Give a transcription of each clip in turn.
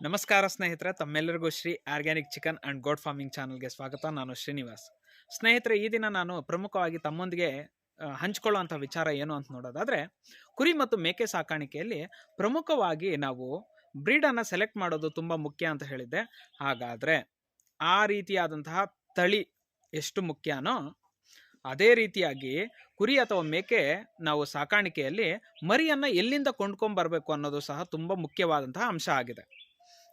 ನಮಸ್ಕಾರ ಸ್ನೇಹಿತರೆ, ತಮ್ಮೆಲ್ಲರಿಗೂ Shri organic chicken and goat farming ಚಾನಲ್ಗೆ ಸ್ವಾಗತ. ನಾನು ಶ್ರೀನಿವಾಸ್. ಸ್ನೇಹಿತರೆ, ಈ ದಿನ ನಾನು ಪ್ರಮುಖವಾಗಿ ತಮ್ಮೊಂದಿಗೆ ಹಂಚ್ಕೊಳ್ಳುವಂಥ ವಿಚಾರ ಏನು ಅಂತ ನೋಡೋದಾದರೆ, ಕುರಿ ಮತ್ತು ಮೇಕೆ ಸಾಕಾಣಿಕೆಯಲ್ಲಿ ಪ್ರಮುಖವಾಗಿ ನಾವು ಬ್ರೀಡನ್ನು ಸೆಲೆಕ್ಟ್ ಮಾಡೋದು ತುಂಬ ಮುಖ್ಯ ಅಂತ ಹೇಳಿದ್ದೆ. ಹಾಗಾದರೆ, ಆ ರೀತಿಯಾದಂತಹ ತಳಿ ಎಷ್ಟು ಮುಖ್ಯನೋ, ಅದೇ ರೀತಿಯಾಗಿ ಕುರಿ ಅಥವಾ ಮೇಕೆ ನಾವು ಸಾಕಾಣಿಕೆಯಲ್ಲಿ ಮರಿಯನ್ನು ಎಲ್ಲಿಂದ ಕೊಂಡ್ಕೊಂಬರ್ಬೇಕು ಅನ್ನೋದು ಸಹ ತುಂಬ ಮುಖ್ಯವಾದಂತಹ ಅಂಶ ಆಗಿದೆ.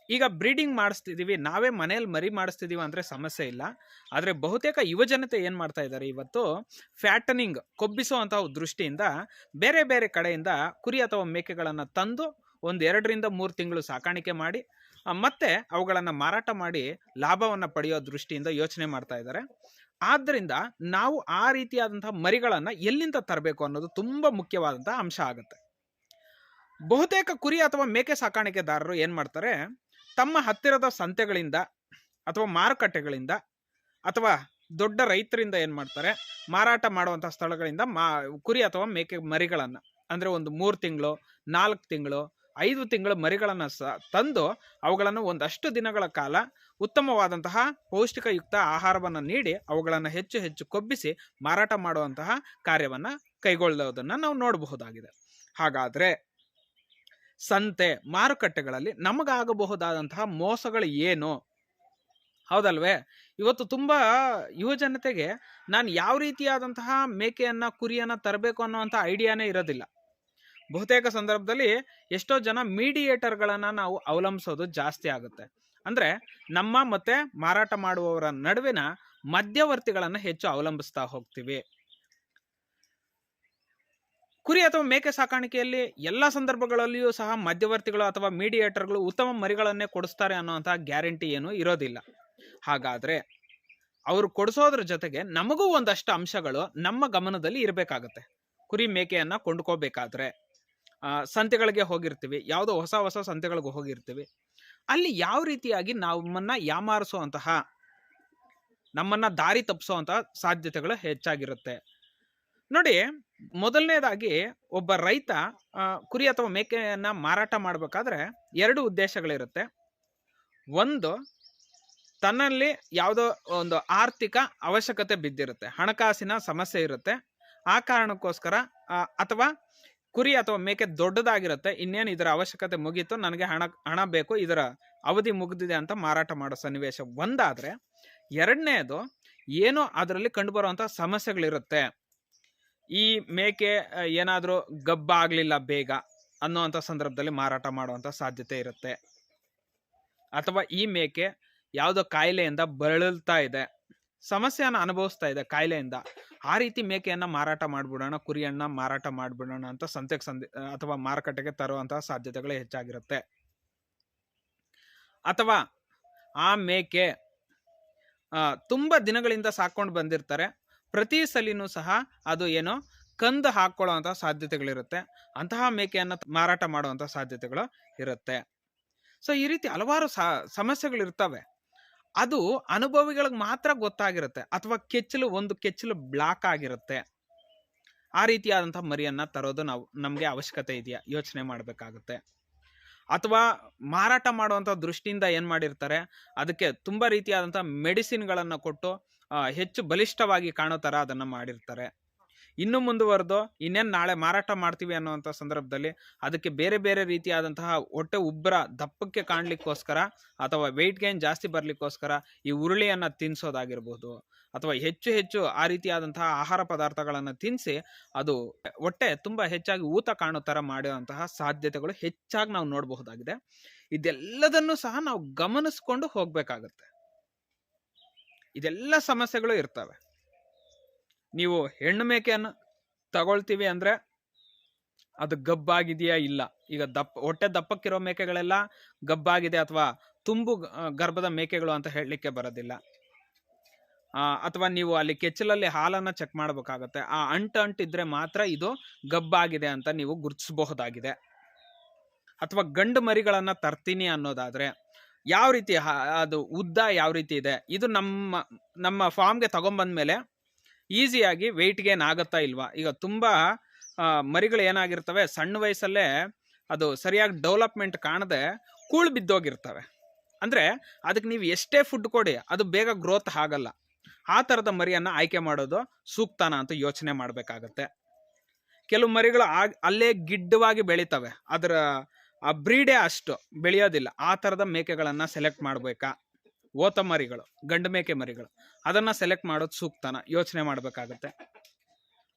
ಈಗ ಬ್ರೀಡಿಂಗ್ ಮಾಡಿಸ್ತಿದ್ದೀವಿ ನಾವೇ ಮನೆಯಲ್ಲಿ ಮರಿ ಮಾಡಿಸ್ತಿದ್ದೀವಿ ಅಂದರೆ ಸಮಸ್ಯೆ ಇಲ್ಲ. ಆದರೆ ಬಹುತೇಕ ಯುವಜನತೆ ಏನು ಮಾಡ್ತಾ ಇದ್ದಾರೆ ಇವತ್ತು ಫ್ಯಾಟನಿಂಗ್ ಕೊಬ್ಬಿಸುವಂತಹ ದೃಷ್ಟಿಯಿಂದ ಬೇರೆ ಬೇರೆ ಕಡೆಯಿಂದ ಕುರಿ ಅಥವಾ ಮೇಕೆಗಳನ್ನು ತಂದು ಒಂದು ಎರಡರಿಂದ ಮೂರು ತಿಂಗಳು ಸಾಕಾಣಿಕೆ ಮಾಡಿ ಮತ್ತೆ ಅವುಗಳನ್ನು ಮಾರಾಟ ಮಾಡಿ ಲಾಭವನ್ನು ಪಡೆಯೋ ದೃಷ್ಟಿಯಿಂದ ಯೋಚನೆ ಮಾಡ್ತಾ ಇದ್ದಾರೆ. ಆದ್ದರಿಂದ ನಾವು ಆ ರೀತಿಯಾದಂಥ ಮರಿಗಳನ್ನು ಎಲ್ಲಿಂದ ತರಬೇಕು ಅನ್ನೋದು ತುಂಬ ಮುಖ್ಯವಾದಂಥ ಅಂಶ ಆಗುತ್ತೆ. ಬಹುತೇಕ ಕುರಿ ಅಥವಾ ಮೇಕೆ ಸಾಕಾಣಿಕೆದಾರರು ಏನು ಮಾಡ್ತಾರೆ ತಮ್ಮ ಹತ್ತಿರದ ಸಂತೆಗಳಿಂದ ಅಥವಾ ಮಾರುಕಟ್ಟೆಗಳಿಂದ ಅಥವಾ ದೊಡ್ಡ ರೈತರಿಂದ ಏನು ಮಾಡ್ತಾರೆ? ಮಾರಾಟ ಮಾಡುವಂಥ ಸ್ಥಳಗಳಿಂದ ಮಾ, ಕುರಿ ಅಥವಾ ಮೇಕೆ ಮರಿಗಳನ್ನು, ಅಂದರೆ ಒಂದು ಮೂರು ತಿಂಗಳು, ನಾಲ್ಕು ತಿಂಗಳು, ಐದು ತಿಂಗಳು ಮರಿಗಳನ್ನು ಸ, ತಂದು ಅವುಗಳನ್ನು ಒಂದಷ್ಟು ದಿನಗಳ ಕಾಲ ಉತ್ತಮವಾದಂತಹ ಪೌಷ್ಟಿಕಯುಕ್ತ ಆಹಾರವನ್ನು ನೀಡಿ ಅವುಗಳನ್ನು ಹೆಚ್ಚು ಹೆಚ್ಚು ಕೊಬ್ಬಿಸಿ ಮಾರಾಟ ಮಾಡುವಂತಹ ಕಾರ್ಯವನ್ನು ಕೈಗೊಳ್ಳೋದನ್ನು ನಾವು ನೋಡಬಹುದಾಗಿದೆ. ಹಾಗಾದರೆ ಸಂತೆ, ಮಾರುಕಟ್ಟೆಗಳಲ್ಲಿ ನಮಗಾಗಬಹುದಾದಂತಹ ಮೋಸಗಳು ಏನು? ಹೌದಲ್ವೇ? ಇವತ್ತು ತುಂಬ ಯುವಜನತೆಗೆ ನಾನು ಯಾವ ರೀತಿಯಾದಂತಹ ಮೇಕೆಯನ್ನು, ಕುರಿಯನ್ನು ತರಬೇಕು ಅನ್ನುವಂಥ ಐಡಿಯಾನೇ ಇರೋದಿಲ್ಲ. ಬಹುತೇಕ ಸಂದರ್ಭದಲ್ಲಿ ಎಷ್ಟೋ ಜನ ಮೀಡಿಯೇಟರ್ಗಳನ್ನು ನಾವು ಅವಲಂಬಿಸೋದು ಜಾಸ್ತಿ ಆಗುತ್ತೆ. ಅಂದರೆ ನಮ್ಮ ಮತ್ತು ಮಾರಾಟ ಮಾಡುವವರ ನಡುವಿನ ಮಧ್ಯವರ್ತಿಗಳನ್ನು ಹೆಚ್ಚು ಅವಲಂಬಿಸ್ತಾ ಹೋಗ್ತೀವಿ. ಕುರಿ ಅಥವಾ ಮೇಕೆ ಸಾಕಾಣಿಕೆಯಲ್ಲಿ ಎಲ್ಲ ಸಂದರ್ಭಗಳಲ್ಲಿಯೂ ಸಹ ಮಧ್ಯವರ್ತಿಗಳು ಅಥವಾ ಮೀಡಿಯೇಟರ್ಗಳು ಉತ್ತಮ ಮರಿಗಳನ್ನೇ ಕೊಡಿಸ್ತಾರೆ ಅನ್ನುವಂಥ ಗ್ಯಾರಂಟಿ ಏನು ಇರೋದಿಲ್ಲ. ಹಾಗಾದರೆ ಅವರು ಕೊಡಿಸೋದ್ರ ಜೊತೆಗೆ ನಮಗೂ ಒಂದಷ್ಟು ಅಂಶಗಳು ನಮ್ಮ ಗಮನದಲ್ಲಿ ಇರಬೇಕಾಗತ್ತೆ. ಕುರಿ ಮೇಕೆಯನ್ನು ಕೊಂಡ್ಕೋಬೇಕಾದ್ರೆ ಸಂತೆಗಳಿಗೆ ಹೋಗಿರ್ತೀವಿ, ಯಾವುದೋ ಹೊಸ ಹೊಸ ಸಂತೆಗಳಿಗೆ ಹೋಗಿರ್ತೀವಿ. ಅಲ್ಲಿ ಯಾವ ರೀತಿಯಾಗಿ ನಮ್ಮನ್ನ ಯಾಮಾರಿಸುವಂತಹ, ನಮ್ಮನ್ನ ದಾರಿ ತಪ್ಪಿಸುವಂತಹ ಸಾಧ್ಯತೆಗಳು ಹೆಚ್ಚಾಗಿರುತ್ತೆ. ನೋಡಿ ಮೊದಲನೇದಾಗಿ ಒಬ್ಬ ರೈತ ಕುರಿ ಅಥವಾ ಮೇಕೆಯನ್ನ ಮಾರಾಟ ಮಾಡಬೇಕಾದ್ರೆ ಎರಡು ಉದ್ದೇಶಗಳಿರುತ್ತೆ. ಒಂದು, ತನ್ನಲ್ಲಿ ಯಾವುದೋ ಒಂದು ಆರ್ಥಿಕ ಅವಶ್ಯಕತೆ ಬಿದ್ದಿರುತ್ತೆ, ಹಣಕಾಸಿನ ಸಮಸ್ಯೆ ಇರುತ್ತೆ. ಆ ಕಾರಣಕ್ಕೋಸ್ಕರ ಅಥವಾ ಕುರಿ ಅಥವಾ ಮೇಕೆ ದೊಡ್ಡದಾಗಿರುತ್ತೆ, ಇನ್ನೇನು ಇದರ ಅವಶ್ಯಕತೆ ಮುಗೀತು, ನನಗೆ ಹಣ ಹಣ ಬೇಕು, ಇದರ ಅವಧಿ ಮುಗಿದಿದೆ ಅಂತ ಮಾರಾಟ ಮಾಡೋ ಸನ್ನಿವೇಶ ಒಂದಾದರೆ, ಎರಡನೇದು, ಏನೋ ಅದರಲ್ಲಿ ಕಂಡುಬರುವಂಥ ಸಮಸ್ಯೆಗಳಿರುತ್ತೆ. ಈ ಮೇಕೆ ಏನಾದರೂ ಗಬ್ಬ ಆಗಲಿಲ್ಲ ಬೇಗ ಅನ್ನೋವಂಥ ಸಂದರ್ಭದಲ್ಲಿ ಮಾರಾಟ ಮಾಡುವಂಥ ಸಾಧ್ಯತೆ ಇರುತ್ತೆ. ಅಥವಾ ಈ ಮೇಕೆ ಯಾವುದೋ ಕಾಯಿಲೆಯಿಂದ ಬಳಲ್ತಾ ಇದೆ. ಸಮಸ್ಯೆಯನ್ನು ಅನುಭವಿಸ್ತಾ ಇದೆ ಕಾಯಿಲೆಯಿಂದ. ಆ ರೀತಿ ಮೇಕೆಯನ್ನು ಮಾರಾಟ ಮಾಡಿಬಿಡೋಣ, ಕುರಿಯನ್ನ ಮಾರಾಟ ಮಾಡಿಬಿಡೋಣ ಅಂತ ಸಂತೆಗೆ ಸಂದೆ ಅಥವಾ ಮಾರುಕಟ್ಟೆಗೆ ತರುವಂತಹ ಸಾಧ್ಯತೆಗಳು ಹೆಚ್ಚಾಗಿರುತ್ತೆ. ಅಥವಾ ಆ ಮೇಕೆ ತುಂಬ ದಿನಗಳಿಂದ ಸಾಕೊಂಡು ಬಂದಿರ್ತಾರೆ. ಪ್ರತಿ ಸಲಿನೂ ಸಹ ಅದು ಏನೋ ಕಂದು ಹಾಕೊಳ್ಳುವಂಥ ಸಾಧ್ಯತೆಗಳಿರುತ್ತೆ. ಅಂತಹ ಮೇಕೆಯನ್ನು ಮಾರಾಟ ಮಾಡುವಂಥ ಸಾಧ್ಯತೆಗಳು ಇರುತ್ತೆ. ಸೊ ಈ ರೀತಿ ಹಲವಾರು ಸಮಸ್ಯೆಗಳು ಸಮಸ್ಯೆಗಳಿರ್ತವೆ. ಅದು ಅನುಭವಿಗಳಿಗೆ ಮಾತ್ರ ಗೊತ್ತಾಗಿರುತ್ತೆ. ಅಥವಾ ಕೆಚ್ಚಲು, ಒಂದು ಕೆಚ್ಚಲು ಬ್ಲಾಕ್ ಆಗಿರುತ್ತೆ. ಆ ರೀತಿಯಾದಂಥ ಮರಿಯನ್ನ ತರೋದು ನಾವು, ನಮಗೆ ಅವಶ್ಯಕತೆ ಇದೆಯಾ? ಯೋಚನೆ ಮಾಡಬೇಕಾಗುತ್ತೆ. ಅಥವಾ ಮಾರಾಟ ಮಾಡುವಂಥ ದೃಷ್ಟಿಯಿಂದ ಏನು ಮಾಡಿರ್ತಾರೆ? ಅದಕ್ಕೆ ತುಂಬ ರೀತಿಯಾದಂಥ ಮೆಡಿಸಿನ್ಗಳನ್ನು ಕೊಟ್ಟು ಹೆಚ್ಚು ಬಲಿಷ್ಠವಾಗಿ ಕಾಣೋ ಥರ ಅದನ್ನು ಮಾಡಿರ್ತಾರೆ. ಇನ್ನು ಮುಂದುವರೆದು ಇನ್ನೇನು ನಾಳೆ ಮಾರಾಟ ಮಾಡ್ತೀವಿ ಅನ್ನುವಂಥ ಸಂದರ್ಭದಲ್ಲಿ ಅದಕ್ಕೆ ಬೇರೆ ಬೇರೆ ರೀತಿಯಾದಂತಹ ಹೊಟ್ಟೆ ಉಬ್ಬರ ದಪ್ಪಕ್ಕೆ ಕಾಣಲಿಕ್ಕೋಸ್ಕರ ಅಥವಾ ವೆಯ್ಟ್ ಗೈನ್ ಜಾಸ್ತಿ ಬರಲಿಕ್ಕೋಸ್ಕರ ಈ ಉರುಳಿಯನ್ನು ತಿನ್ನಿಸೋದಾಗಿರ್ಬೋದು ಅಥವಾ ಹೆಚ್ಚು ಹೆಚ್ಚು ಆ ರೀತಿಯಾದಂತಹ ಆಹಾರ ಪದಾರ್ಥಗಳನ್ನು ತಿನ್ನಿಸಿ ಅದು ಹೊಟ್ಟೆ ತುಂಬ ಹೆಚ್ಚಾಗಿ ಊತ ಕಾಣೋ ಥರ ಮಾಡುವಂತಹ ಸಾಧ್ಯತೆಗಳು ಹೆಚ್ಚಾಗಿ ನಾವು ನೋಡಬಹುದಾಗಿದೆ. ಇದೆಲ್ಲದನ್ನು ಸಹ ನಾವು ಗಮನಿಸ್ಕೊಂಡು ಹೋಗಬೇಕಾಗತ್ತೆ. ಇದೆಲ್ಲ ಸಮಸ್ಯೆಗಳು ಇರ್ತವೆ. ನೀವು ಹೆಣ್ಣು ಮೇಕೆಯನ್ನು ತಗೊಳ್ತೀವಿ ಅಂದರೆ ಅದು ಗಬ್ಬಾಗಿದೆಯಾ? ಇಲ್ಲ. ಈಗ ದಪ್ಪ, ಹೊಟ್ಟೆ ದಪ್ಪಕ್ಕಿರೋ ಮೇಕೆಗಳೆಲ್ಲ ಗಬ್ಬಾಗಿದೆ ಅಥವಾ ತುಂಬು ಗರ್ಭದ ಮೇಕೆಗಳು ಅಂತ ಹೇಳಲಿಕ್ಕೆ ಬರೋದಿಲ್ಲ. ಅಥವಾ ನೀವು ಅಲ್ಲಿ ಕೆಚ್ಚಲಲ್ಲಿ ಹಾಲನ್ನು ಚೆಕ್ ಮಾಡಬೇಕಾಗತ್ತೆ. ಆ ಅಂಟು ಅಂಟಿದ್ರೆ ಮಾತ್ರ ಇದು ಗಬ್ಬಾಗಿದೆ ಅಂತ ನೀವು ಗುರುತಿಸಬಹುದಾಗಿದೆ. ಅಥವಾ ಗಂಡು ಮರಿಗಳನ್ನು ತರ್ತೀನಿ ಅನ್ನೋದಾದ್ರೆ ಯಾವ ರೀತಿ ಅದು ಉದ್ದ ಯಾವ ರೀತಿ ಇದೆ, ಇದು ನಮ್ಮ ನಮ್ಮ ಫಾರ್ಮ್ಗೆ ತಗೊಂಬಂದ್ಮೇಲೆ ಈಸಿಯಾಗಿ ವೆಯ್ಟ್ ಗೇನ್ ಆಗುತ್ತಾ ಇಲ್ವಾ? ಈಗ ತುಂಬ ಮರಿಗಳು ಏನಾಗಿರ್ತವೆ, ಸಣ್ಣ ವಯಸ್ಸಲ್ಲೇ ಅದು ಸರಿಯಾಗಿ ಡೆವಲಪ್ಮೆಂಟ್ ಕಾಣದೆ ಕೂಳು ಬಿದ್ದೋಗಿರ್ತವೆ. ಅಂದರೆ ಅದಕ್ಕೆ ನೀವು ಎಷ್ಟೇ ಫುಡ್ ಕೊಡಿ, ಅದು ಬೇಗ ಗ್ರೋತ್ ಆಗಲ್ಲ. ಆ ಥರದ ಮರಿಯನ್ನು ಆಯ್ಕೆ ಮಾಡೋದು ಸೂಕ್ತನ ಅಂತ ಯೋಚನೆ ಮಾಡಬೇಕಾಗತ್ತೆ. ಕೆಲವು ಮರಿಗಳು ಆಗ, ಅಲ್ಲೇ ಗಿಡ್ಡವಾಗಿ ಬೆಳೀತವೆ. ಅದರ ಆ ಬ್ರೀಡೇ ಅಷ್ಟು ಬೆಳೆಯೋದಿಲ್ಲ. ಆ ಥರದ ಮೇಕೆಗಳನ್ನು ಸೆಲೆಕ್ಟ್ ಮಾಡಬೇಕಾ. ಓತ ಮರಿಗಳು ಗಂಡು ಮೇಕೆ ಮರಿಗಳು. ಅದನ್ನು ಸೆಲೆಕ್ಟ್ ಮಾಡೋದು ಸೂಕ್ತನ. ಯೋಚನೆ ಮಾಡಬೇಕಾಗತ್ತೆ.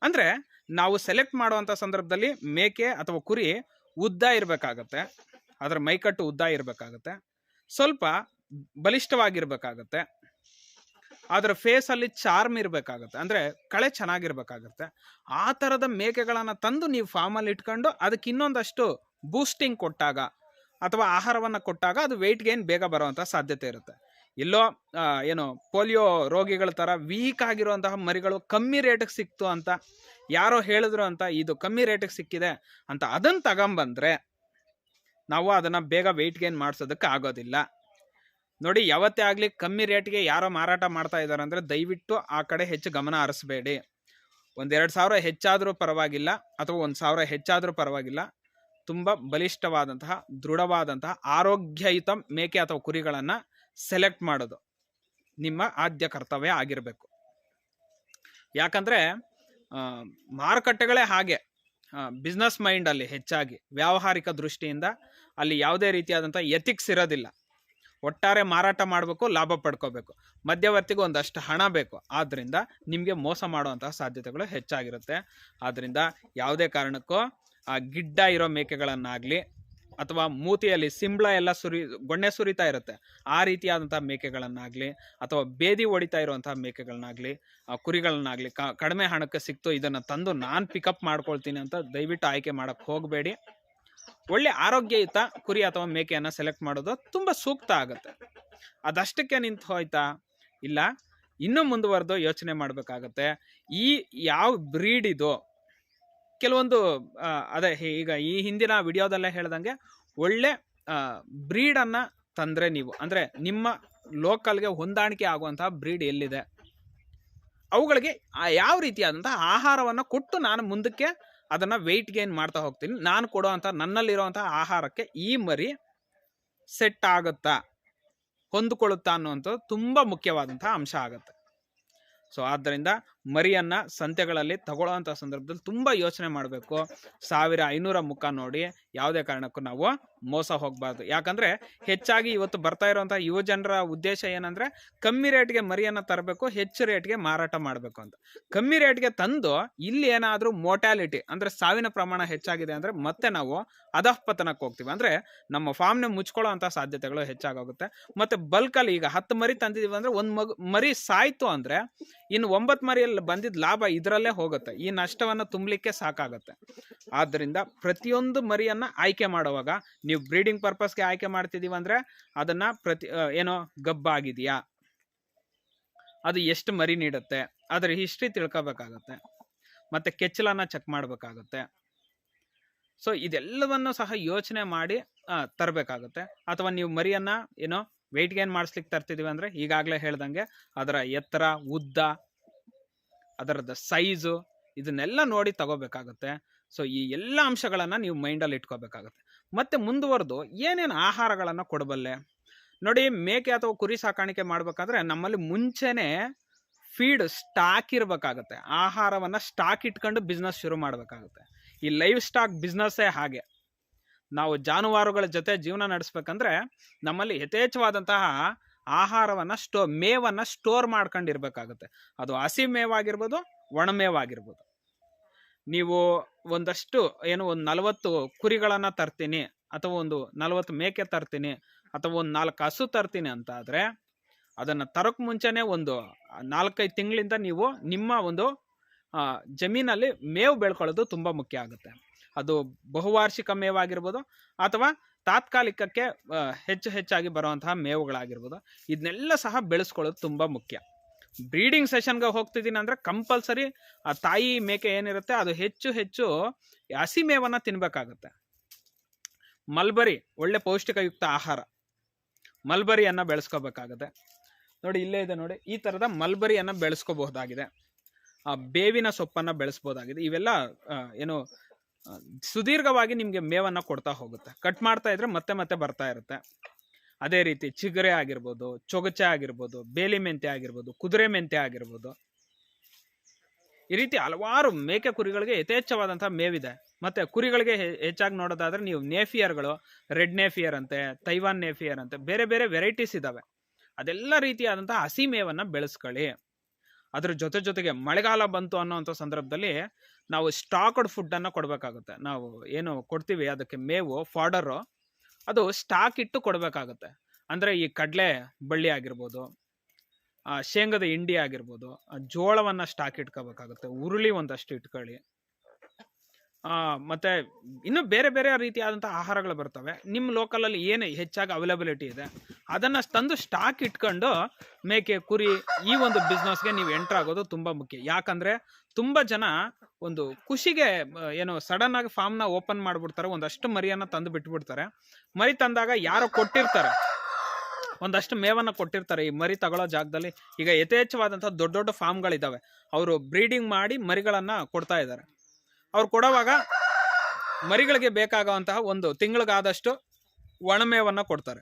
ಅಂದರೆ ನಾವು ಸೆಲೆಕ್ಟ್ ಮಾಡುವಂಥ ಸಂದರ್ಭದಲ್ಲಿ ಮೇಕೆ ಅಥವಾ ಕುರಿ ಉದ್ದ ಇರಬೇಕಾಗತ್ತೆ. ಅದರ ಮೈಕಟ್ಟು ಉದ್ದ ಇರಬೇಕಾಗತ್ತೆ. ಸ್ವಲ್ಪ ಬಲಿಷ್ಠವಾಗಿರ್ಬೇಕಾಗತ್ತೆ. ಅದರ ಫೇಸಲ್ಲಿ ಚಾರ್ಮ್ ಇರಬೇಕಾಗತ್ತೆ. ಅಂದರೆ ಕಳೆ ಚೆನ್ನಾಗಿರ್ಬೇಕಾಗತ್ತೆ. ಆ ಥರದ ಮೇಕೆಗಳನ್ನು ತಂದು ನೀವು ಫಾರ್ಮಲ್ಲಿ ಇಟ್ಕೊಂಡು ಅದಕ್ಕೆ ಇನ್ನೊಂದಷ್ಟು ಬೂಸ್ಟಿಂಗ್ ಕೊಟ್ಟಾಗ ಅಥವಾ ಆಹಾರವನ್ನು ಕೊಟ್ಟಾಗ ಅದು ವೆಯ್ಟ್ ಗೇನ್ ಬೇಗ ಬರುವಂಥ ಸಾಧ್ಯತೆ ಇರುತ್ತೆ. ಎಲ್ಲೋ ಏನು ಪೋಲಿಯೋ ರೋಗಿಗಳ ಥರ ವೀಕ್ ಆಗಿರುವಂತಹ ಮರಿಗಳು ಕಮ್ಮಿ ರೇಟಿಗೆ ಸಿಕ್ತು ಅಂತ ಯಾರೋ ಹೇಳಿದ್ರು ಅಂತ ಇದು ಕಮ್ಮಿ ರೇಟಿಗೆ ಸಿಕ್ಕಿದೆ ಅಂತ ಅದನ್ನು ತಗೊಂಬಂದರೆ ನಾವು ಅದನ್ನು ಬೇಗ ವೆಯ್ಟ್ ಗೇನ್ ಮಾಡಿಸೋದಕ್ಕೆ ಆಗೋದಿಲ್ಲ. ನೋಡಿ, ಯಾವತ್ತೇ ಆಗಲಿ ಕಮ್ಮಿ ರೇಟ್ಗೆ ಯಾರೋ ಮಾರಾಟ ಮಾಡ್ತಾ ಇದ್ದಾರೆ ಅಂದರೆ ದಯವಿಟ್ಟು ಆ ಕಡೆ ಹೆಚ್ಚು ಗಮನ ಹರಿಸ್ಬೇಡಿ. ಒಂದೆರಡು ಸಾವಿರ ಹೆಚ್ಚಾದರೂ ಪರವಾಗಿಲ್ಲ ಅಥವಾ ಒಂದು ಸಾವಿರ ಹೆಚ್ಚಾದರೂ ಪರವಾಗಿಲ್ಲ. ತುಂಬ ಬಲಿಷ್ಠವಾದಂತಹ, ದೃಢವಾದಂತಹ, ಆರೋಗ್ಯಯುತ ಮೇಕೆ ಅಥವಾ ಕುರಿಗಳನ್ನು ಸೆಲೆಕ್ಟ್ ಮಾಡೋದು ನಿಮ್ಮ ಆದ್ಯ ಕರ್ತವ್ಯ ಆಗಿರಬೇಕು. ಯಾಕಂದರೆ ಮಾರುಕಟ್ಟೆಗಳೇ ಹಾಗೆ ಬಿಸ್ನೆಸ್ ಮೈಂಡಲ್ಲಿ ಹೆಚ್ಚಾಗಿ, ವ್ಯಾವಹಾರಿಕ ದೃಷ್ಟಿಯಿಂದ ಅಲ್ಲಿ ಯಾವುದೇ ರೀತಿಯಾದಂಥ ಎಥಿಕ್ಸ್ ಇರೋದಿಲ್ಲ. ಒಟ್ಟಾರೆ ಮಾರಾಟ ಮಾಡಬೇಕು, ಲಾಭ ಪಡ್ಕೋಬೇಕು. ಮಧ್ಯವರ್ತಿಗೂ ಒಂದಷ್ಟು ಹಣ ಬೇಕು. ಆದ್ದರಿಂದ ನಿಮಗೆ ಮೋಸ ಮಾಡುವಂತಹ ಸಾಧ್ಯತೆಗಳು ಹೆಚ್ಚಾಗಿರುತ್ತೆ. ಆದ್ದರಿಂದ ಯಾವುದೇ ಕಾರಣಕ್ಕೂ ಗಿಡ್ಡ ಇರೋ ಮೇಕೆಗಳನ್ನಾಗಲಿ ಅಥವಾ ಮೂತಿಯಲ್ಲಿ ಸಿಂಬಳ ಎಲ್ಲ ಸುರಿ, ಗೊಣ್ಣೆ ಸುರಿತಾ ಇರುತ್ತೆ, ಆ ರೀತಿಯಾದಂಥ ಮೇಕೆಗಳನ್ನಾಗಲಿ ಅಥವಾ ಬೇದಿ ಹೊಡಿತಾ ಇರುವಂತಹ ಮೇಕೆಗಳನ್ನಾಗಲಿ ಕುರಿಗಳನ್ನಾಗಲಿ ಕಡಿಮೆ ಹಣಕ್ಕೆ ಸಿಕ್ತು, ಇದನ್ನು ತಂದು ನಾನು ಪಿಕಪ್ ಮಾಡ್ಕೊಳ್ತೀನಿ ಅಂತ ದಯವಿಟ್ಟು ಆಯ್ಕೆ ಮಾಡೋಕ್ಕೆ ಹೋಗಬೇಡಿ. ಒಳ್ಳೆ ಆರೋಗ್ಯಯುತ ಕುರಿ ಅಥವಾ ಮೇಕೆಯನ್ನು ಸೆಲೆಕ್ಟ್ ಮಾಡೋದು ತುಂಬ ಸೂಕ್ತ ಆಗುತ್ತೆ. ಅದಷ್ಟಕ್ಕೆ ನಿಂತು ಹೋಯ್ತಾ? ಇಲ್ಲ, ಇನ್ನೂ ಮುಂದುವರೆದು ಯೋಚನೆ ಮಾಡಬೇಕಾಗತ್ತೆ. ಈ ಯಾವ ಬ್ರೀಡ್ ಇದು ಕೆಲವೊಂದು ಅದೇ ಈಗ ಈ ಹಿಂದಿನ ವಿಡಿಯೋದಲ್ಲೇ ಹೇಳ್ದಂಗೆ ಒಳ್ಳೆ ಬ್ರೀಡನ್ನು ತಂದರೆ ನೀವು. ಅಂದರೆ ನಿಮ್ಮ ಲೋಕಲ್ಗೆ ಹೊಂದಾಣಿಕೆ ಆಗುವಂತಹ ಬ್ರೀಡ್ ಎಲ್ಲಿದೆ? ಅವುಗಳಿಗೆ ಯಾವ ರೀತಿಯಾದಂಥ ಆಹಾರವನ್ನು ಕೊಟ್ಟು ನಾನು ಮುಂದಕ್ಕೆ ಅದನ್ನು ವೆಯ್ಟ್ ಗೇನ್ ಮಾಡ್ತಾ ಹೋಗ್ತೀನಿ. ನಾನು ಕೊಡುವಂಥ ನನ್ನಲ್ಲಿರುವಂಥ ಆಹಾರಕ್ಕೆ ಈ ಮರಿ ಸೆಟ್ ಆಗುತ್ತಾ? ಹೊಂದಿಕೊಳ್ಳುತ್ತಾ ಅನ್ನುವಂಥದ್ದು ತುಂಬ ಮುಖ್ಯವಾದಂಥ ಅಂಶ ಆಗುತ್ತೆ. ಸೊ ಆದ್ದರಿಂದ ಮರಿಯನ್ನು ಸಂತೆಗಳಲ್ಲಿ ತಗೊಳ್ಳೋವಂಥ ಸಂದರ್ಭದಲ್ಲಿ ತುಂಬ ಯೋಚನೆ ಮಾಡಬೇಕು. ಸಾವಿರ ಐನೂರ ಮುಖ ನೋಡಿ ಯಾವುದೇ ಕಾರಣಕ್ಕೂ ನಾವು ಮೋಸ ಹೋಗಬಾರ್ದು. ಯಾಕಂದರೆ ಹೆಚ್ಚಾಗಿ ಇವತ್ತು ಬರ್ತಾ ಇರುವಂಥ ಯುವ ಜನರ ಉದ್ದೇಶ ಏನಂದರೆ ಕಮ್ಮಿ ರೇಟ್ಗೆ ಮರಿಯನ್ನು ತರಬೇಕು, ಹೆಚ್ಚು ರೇಟ್ಗೆ ಮಾರಾಟ ಮಾಡಬೇಕು ಅಂತ. ಕಮ್ಮಿ ರೇಟ್ಗೆ ತಂದು ಇಲ್ಲಿ ಏನಾದರೂ ಮೋಟ್ಯಾಲಿಟಿ ಅಂದರೆ ಸಾವಿನ ಪ್ರಮಾಣ ಹೆಚ್ಚಾಗಿದೆ ಅಂದರೆ ಮತ್ತೆ ನಾವು ಅಧಃಪತನಕ್ಕೆ ಹೋಗ್ತೀವಿ. ಅಂದ್ರೆ ನಮ್ಮ ಫಾರ್ಮ್ನ ಮುಚ್ಕೊಳ್ಳೋ ಸಾಧ್ಯತೆಗಳು ಹೆಚ್ಚಾಗೋಗುತ್ತೆ. ಮತ್ತು ಬಲ್ಕಲ್ಲಿ ಈಗ ಹತ್ತು ಮರಿ ತಂದಿದ್ದೀವಿ ಅಂದರೆ ಒಂದು ಮಗು ಮರಿ ಸಾಯ್ತು ಅಂದರೆ ಇನ್ನು ಒಂಬತ್ತು ಮರಿಯಲ್ಲಿ ಬಂದಿದ್ದ ಲಾಭ ಇದರಲ್ಲೇ ಹೋಗುತ್ತೆ. ಈ ನಷ್ಟವನ್ನು ತುಂಬಲಿಕ್ಕೆ ಸಾಕಾಗುತ್ತೆ. ಆದ್ದರಿಂದ ಪ್ರತಿಯೊಂದು ಮರಿಯನ್ನು ಆಯ್ಕೆ ಮಾಡುವಾಗ ನೀವು ಬ್ರೀಡಿಂಗ್ ಪರ್ಪಸ್ಗೆ ಆಯ್ಕೆ ಮಾಡ್ತಿದ್ದೀವಿ ಅಂದರೆ ಅದನ್ನು ಪ್ರತಿ ಏನೋ ಗಬ್ಬಾಗಿದೆಯಾ? ಅದು ಎಷ್ಟು ಮರಿ ನೀಡುತ್ತೆ? ಅದರ ಹಿಸ್ಟ್ರಿ ತಿಳ್ಕೊಬೇಕಾಗತ್ತೆ. ಮತ್ತು ಕೆಚ್ಚಲನ್ನು ಚೆಕ್ ಮಾಡಬೇಕಾಗತ್ತೆ. ಸೊ ಇದೆಲ್ಲವನ್ನು ಸಹ ಯೋಚನೆ ಮಾಡಿ ತರಬೇಕಾಗುತ್ತೆ. ಅಥವಾ ನೀವು ಮರಿಯನ್ನು ಏನೋ ವೆಯ್ಟ್ ಗೇನ್ ಮಾಡಿಸ್ಲಿಕ್ಕೆ ತರ್ತಿದ್ದೀವಿ ಅಂದರೆ ಈಗಾಗಲೇ ಹೇಳ್ದಂಗೆ ಅದರ ಎತ್ತರ, ಉದ್ದ ಅದರದ ಸೈಜು ಇದನ್ನೆಲ್ಲ ನೋಡಿ ತಗೋಬೇಕಾಗುತ್ತೆ. ಸೊ ಈ ಎಲ್ಲ ಅಂಶಗಳನ್ನು ನೀವು ಮೈಂಡಲ್ಲಿ ಇಟ್ಕೋಬೇಕಾಗುತ್ತೆ. ಮತ್ತೆ ಮುಂದುವರೆದು ಏನೇನು ಆಹಾರಗಳನ್ನು ಕೊಡಬಲ್ಲೆ? ನೋಡಿ, ಮೇಕೆ ಅಥವಾ ಕುರಿ ಸಾಕಾಣಿಕೆ ಮಾಡಬೇಕಾದ್ರೆ ನಮ್ಮಲ್ಲಿ ಮುಂಚೆನೇ ಫೀಡ್ ಸ್ಟಾಕ್ ಇರಬೇಕಾಗತ್ತೆ. ಆಹಾರವನ್ನು ಸ್ಟಾಕ್ ಇಟ್ಕೊಂಡು ಬಿಸ್ನೆಸ್ ಶುರು ಮಾಡಬೇಕಾಗುತ್ತೆ. ಈ ಲೈವ್ ಸ್ಟಾಕ್ ಬಿಸ್ನೆಸ್ಸೇ ಹಾಗೆ. ನಾವು ಜಾನುವಾರುಗಳ ಜೊತೆ ಜೀವನ ನಡೆಸ್ಬೇಕಂದ್ರೆ ನಮ್ಮಲ್ಲಿ ಯಥೇಚ್ಛವಾದಂತಹ ಆಹಾರವನ್ನು ಸ್ಟೋ, ಮೇವನ್ನು ಸ್ಟೋರ್ ಮಾಡ್ಕೊಂಡಿರ್ಬೇಕಾಗುತ್ತೆ. ಅದು ಹಸಿ ಮೇವಾಗಿರ್ಬೋದು ಒಣಮೇವಾಗಿರ್ಬೋದು ನೀವು ಒಂದಷ್ಟು, ಏನು ಒಂದು ನಲವತ್ತು ಕುರಿಗಳನ್ನು ತರ್ತೀನಿ, ಅಥವಾ ಒಂದು ನಲವತ್ತು ಮೇಕೆ ತರ್ತೀನಿ, ಅಥವಾ ಒಂದು ನಾಲ್ಕು ಹಸು ತರ್ತೀನಿ ಅಂತ ಆದರೆ ಅದನ್ನು ತರೋಕ್ಕೆ ಮುಂಚೆನೇ ಒಂದು ನಾಲ್ಕೈದು ತಿಂಗಳಿಂದ ನೀವು ನಿಮ್ಮ ಒಂದು ಜಮೀನಲ್ಲಿ ಮೇವು ಬೆಳ್ಕೊಳ್ಳೋದು ತುಂಬ ಮುಖ್ಯ ಆಗುತ್ತೆ. ಅದು ಬಹುವಾರ್ಷಿಕ ಮೇವಾಗಿರ್ಬೋದು ಅಥವಾ ತಾತ್ಕಾಲಿಕಕ್ಕೆ ಹೆಚ್ಚು ಹೆಚ್ಚಾಗಿ ಬರುವಂತಹ ಮೇವುಗಳಾಗಿರ್ಬೋದು. ಇದನ್ನೆಲ್ಲ ಸಹ ಬೆಳೆಸ್ಕೊಳ್ಳೋದು ತುಂಬ ಮುಖ್ಯ. ಬ್ರೀಡಿಂಗ್ ಸೆಷನ್ಗೆ ಹೋಗ್ತಿದ್ದೀನಿ ಅಂದರೆ ಕಂಪಲ್ಸರಿ ಆ ತಾಯಿ ಮೇಕೆ ಏನಿರುತ್ತೆ ಅದು ಹೆಚ್ಚು ಹೆಚ್ಚು ಹಸಿ ಮೇವನ್ನು ತಿನ್ನಬೇಕಾಗುತ್ತೆ ಮಲ್ಬರಿ, ಒಳ್ಳೆ ಪೌಷ್ಟಿಕಯುಕ್ತ ಆಹಾರ. ಮಲ್ಬರಿಯನ್ನು ಬೆಳೆಸ್ಕೋಬೇಕಾಗುತ್ತೆ. ನೋಡಿ ಇಲ್ಲೇ ಇದೆ ನೋಡಿ, ಈ ಥರದ ಮಲ್ಬರಿಯನ್ನು ಬೆಳೆಸ್ಕೋಬಹುದಾಗಿದೆ. ಆ ಬೇವಿನ ಸೊಪ್ಪನ್ನು ಬೆಳೆಸ್ಬೋದಾಗಿದೆ. ಇವೆಲ್ಲ ಏನು ಸುದೀರ್ಘವಾಗಿ ನಿಮಗೆ ಮೇವನ್ನು ಕೊಡ್ತಾ ಹೋಗುತ್ತೆ. ಕಟ್ ಮಾಡ್ತಾ ಇದ್ರೆ ಮತ್ತೆ ಮತ್ತೆ ಬರ್ತಾ ಇರುತ್ತೆ. ಅದೇ ರೀತಿ ಚಿಗರೆ ಆಗಿರ್ಬೋದು, ಚೊಗಚೆ ಆಗಿರ್ಬೋದು, ಬೇಲಿ ಮೆಂತೆ ಆಗಿರ್ಬೋದು, ಕುದುರೆ ಮೆಂತೆ ಆಗಿರ್ಬೋದು. ಈ ರೀತಿ ಹಲವಾರು ಮೇಕೆ ಕುರಿಗಳಿಗೆ ಯಥೇಚ್ಛವಾದಂಥ ಮೇವಿದೆ. ಮತ್ತೆ ಕುರಿಗಳಿಗೆ ಹೆಚ್ಚಾಗಿ ನೋಡೋದಾದ್ರೆ ನೀವು ನೇಫಿಯರ್ಗಳು, ರೆಡ್ ನೇಫಿಯರ್ ಅಂತೆ, ತೈವಾನ್ ನೇಫಿಯರ್ ಅಂತೆ, ಬೇರೆ ಬೇರೆ ವೆರೈಟೀಸ್ ಇದಾವೆ. ಅದೆಲ್ಲ ರೀತಿಯಾದಂಥ ಹಸಿ ಮೇವನ್ನ ಬೆಳೆಸ್ಕೊಳ್ಳಿ. ಅದ್ರ ಜೊತೆ ಜೊತೆಗೆ ಮಳೆಗಾಲ ಬಂತು ಅನ್ನೋವಂಥ ಸಂದರ್ಭದಲ್ಲಿ ನಾವು ಸ್ಟಾಕ್ಡ್ ಫುಡ್ ಅನ್ನ ಕೊಡಬೇಕಾಗುತ್ತೆ. ನಾವು ಏನು ಕೊಡ್ತೀವಿ, ಅದಕ್ಕೆ ಮೇವು ಫಾಡರು ಅದು ಸ್ಟಾಕ್ ಇಟ್ಟು ಕೊಡಬೇಕಾಗುತ್ತೆ. ಅಂದ್ರೆ ಈ ಕಡಲೆ ಬಳ್ಳಿ ಆಗಿರ್ಬೋದು ಶೇಂಗದ ಹಿಂಡಿ ಆಗಿರ್ಬೋದು ಜೋಳವನ್ನ ಸ್ಟಾಕ್ ಇಟ್ಕೋಬೇಕಾಗುತ್ತೆ. ಉರುಳಿ ಒಂದಷ್ಟು ಇಟ್ಕೊಳ್ಳಿ. ಮತ್ತೆ ಇನ್ನು ಬೇರೆ ಬೇರೆ ರೀತಿಯಾದಂಥ ಆಹಾರಗಳು ಬರ್ತವೆ. ನಿಮ್ಮ ಲೋಕಲಲ್ಲಿ ಏನು ಹೆಚ್ಚಾಗಿ ಅವೈಲಬಿಲಿಟಿ ಇದೆ, ಅದನ್ನ ತಂದು ಸ್ಟಾಕ್ ಇಟ್ಕೊಂಡು ಮೇಕೆ, ಕುರಿ ಈ ಒಂದು ಬಿಸ್ನೆಸ್ಗೆ ನೀವು ಎಂಟರ್ ಆಗೋದು ತುಂಬಾ ಮುಖ್ಯ. ಯಾಕಂದ್ರೆ ತುಂಬಾ ಜನ ಒಂದು ಖುಷಿಗೆ ಏನು ಸಡನ್ ಆಗಿ ಫಾರ್ಮ್ನ ಓಪನ್ ಮಾಡಿಬಿಡ್ತಾರೆ, ಒಂದಷ್ಟು ಮರಿಯನ್ನ ತಂದು ಬಿಟ್ಬಿಡ್ತಾರೆ. ಮರಿ ತಂದಾಗ ಯಾರೋ ಕೊಟ್ಟಿರ್ತಾರೆ, ಒಂದಷ್ಟು ಮೇವನ್ನ ಕೊಟ್ಟಿರ್ತಾರೆ. ಈ ಮರಿ ತಗೊಳ್ಳೋ ಜಾಗದಲ್ಲಿ ಈಗ ಯಥೇಚ್ಛವಾದಂಥ ದೊಡ್ಡ ದೊಡ್ಡ ಫಾರ್ಮ್ಗಳಿದ್ದಾವೆ ಅವರು ಬ್ರೀಡಿಂಗ್ ಮಾಡಿ ಮರಿಗಳನ್ನ ಕೊಡ್ತಾ ಇದ್ದಾರೆ. ಅವ್ರು ಕೊಡುವಾಗ ಮರಿಗಳಿಗೆ ಬೇಕಾಗುವಂತಹ ಒಂದು ತಿಂಗಳಿಗಾದಷ್ಟು ಒಣಮೇವನ್ನು ಕೊಡ್ತಾರೆ.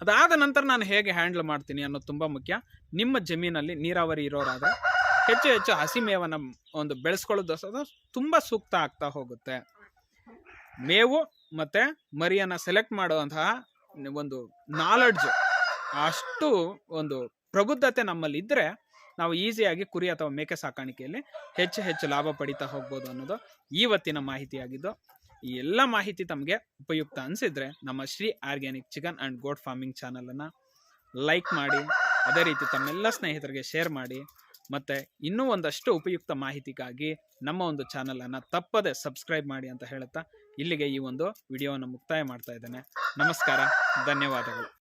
ಅದಾದ ನಂತರ ನಾನು ಹೇಗೆ ಹ್ಯಾಂಡಲ್ ಮಾಡ್ತೀನಿ ಅನ್ನೋದು ತುಂಬ ಮುಖ್ಯ. ನಿಮ್ಮ ಜಮೀನಲ್ಲಿ ನೀರಾವರಿ ಇರೋರಾದರೆ ಹೆಚ್ಚು ಹೆಚ್ಚು ಹಸಿ ಮೇವನ್ನು ಒಂದು ಬೆಳೆಸ್ಕೊಳ್ಳೋದು ತುಂಬ ಸೂಕ್ತ ಆಗ್ತಾ ಹೋಗುತ್ತೆ. ಮೇವು ಮತ್ತು ಮರಿಯನ್ನು ಸೆಲೆಕ್ಟ್ ಮಾಡುವಂತಹ ಒಂದು ನಾಲೆಡ್ಜು ಅಷ್ಟು ಒಂದು ಪ್ರಬುದ್ಧತೆ ನಮ್ಮಲ್ಲಿ ಇದ್ರೆ ನಾವು ಈಸಿಯಾಗಿ ಕುರಿ ಅಥವಾ ಮೇಕೆ ಸಾಕಾಣಿಕೆಯಲ್ಲಿ ಹೆಚ್ಚು ಹೆಚ್ಚು ಲಾಭ ಪಡಿತಾ ಹೋಗ್ಬೋದು ಅನ್ನೋದು ಇವತ್ತಿನ ಮಾಹಿತಿಯಾಗಿದ್ದು. ಈ ಎಲ್ಲ ಮಾಹಿತಿ ತಮಗೆ ಉಪಯುಕ್ತ ಅನಿಸಿದ್ರೆ ನಮ್ಮ Shri organic chicken and goat farming ಚಾನಲನ್ನು ಲೈಕ್ ಮಾಡಿ, ಅದೇ ರೀತಿ ತಮ್ಮೆಲ್ಲ ಸ್ನೇಹಿತರಿಗೆ ಶೇರ್ ಮಾಡಿ, ಮತ್ತು ಇನ್ನೂ ಒಂದಷ್ಟು ಉಪಯುಕ್ತ ಮಾಹಿತಿಗಾಗಿ ನಮ್ಮ ಒಂದು ಚಾನಲನ್ನು ತಪ್ಪದೆ ಸಬ್ಸ್ಕ್ರೈಬ್ ಮಾಡಿ ಅಂತ ಹೇಳುತ್ತಾ ಇಲ್ಲಿಗೆ ಈ ಒಂದು ವಿಡಿಯೋವನ್ನು ಮುಕ್ತಾಯ ಮಾಡ್ತಾ ಇದ್ದೇನೆ. ನಮಸ್ಕಾರ, ಧನ್ಯವಾದಗಳು.